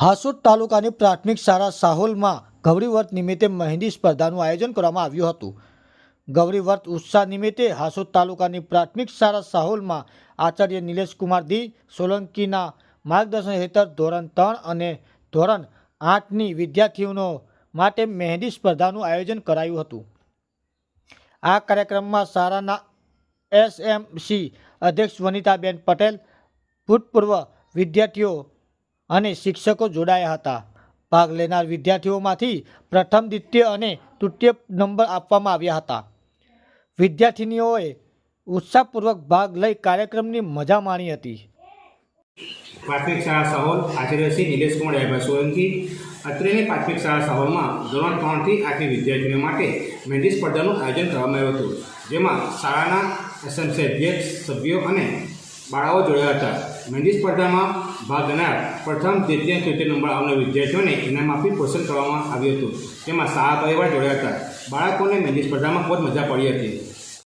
હાસોદ તાલુકાની પ્રાથમિક શાળા સાહોલમાં ગૌરીવ્રત નિમિત્તે મહેંદી સ્પર્ધાનું આયોજન કરવામાં આવ્યું હતું. ગૌરીવ્રત ઉત્સાહ નિમિત્તે હાસોદ તાલુકાની પ્રાથમિક શાળા સાહોલમાં આચાર્ય નિલેશ કુમાર દી સોલંકીના માર્ગદર્શન હેઠળ ધોરણ ત્રણ અને ધોરણ આઠની વિદ્યાર્થીઓનો માટે મહેંદી સ્પર્ધાનું આયોજન કરાયું હતું. આ કાર્યક્રમમાં શાળાના એસએમસી અધ્યક્ષ વનિતાબેન પટેલ, ભૂતપૂર્વ વિદ્યાર્થીઓ અને શિક્ષકો જોડાયા હતા. ભાગ લેનાર વિદ્યાર્થીઓમાંથી પ્રથમ દ્વિતીય અને તૃતીય નંબર આપવામાં આવ્યા હતા. વિદ્યાર્થિનીઓએ ઉત્સાહપૂર્વક ભાગ લઈ કાર્યક્રમની મજા માણી હતી. પ્રાથમિક શાળા સહોલ શ્રી નિલેશ કુમાર સોલંકી અત્રેની પ્રાથમિક શાળા સહોલમાં ધોરણ ત્રણથી આઠની વિદ્યાર્થીઓ માટે મહેંદી સ્પર્ધાનું આયોજન કરવામાં આવ્યું હતું, જેમાં શાળાના એસએમસી અધ્યક્ષ, સભ્યો અને બાળાઓ જોડ્યા હતા. મહેંદી સ્પર્ધામાં ભાગ લેનાર પ્રથમ, દ્વિતીય તૃતીય નંબર આવનાર વિદ્યાર્થીઓને ઇનામ આપી પ્રોત્સાહન કરવામાં આવ્યું હતું. તેમાં શાળા પરિવાર જોડ્યા હતા. બાળકોને મહેંદી સ્પર્ધામાં ખૂબ મજા પડી હતી.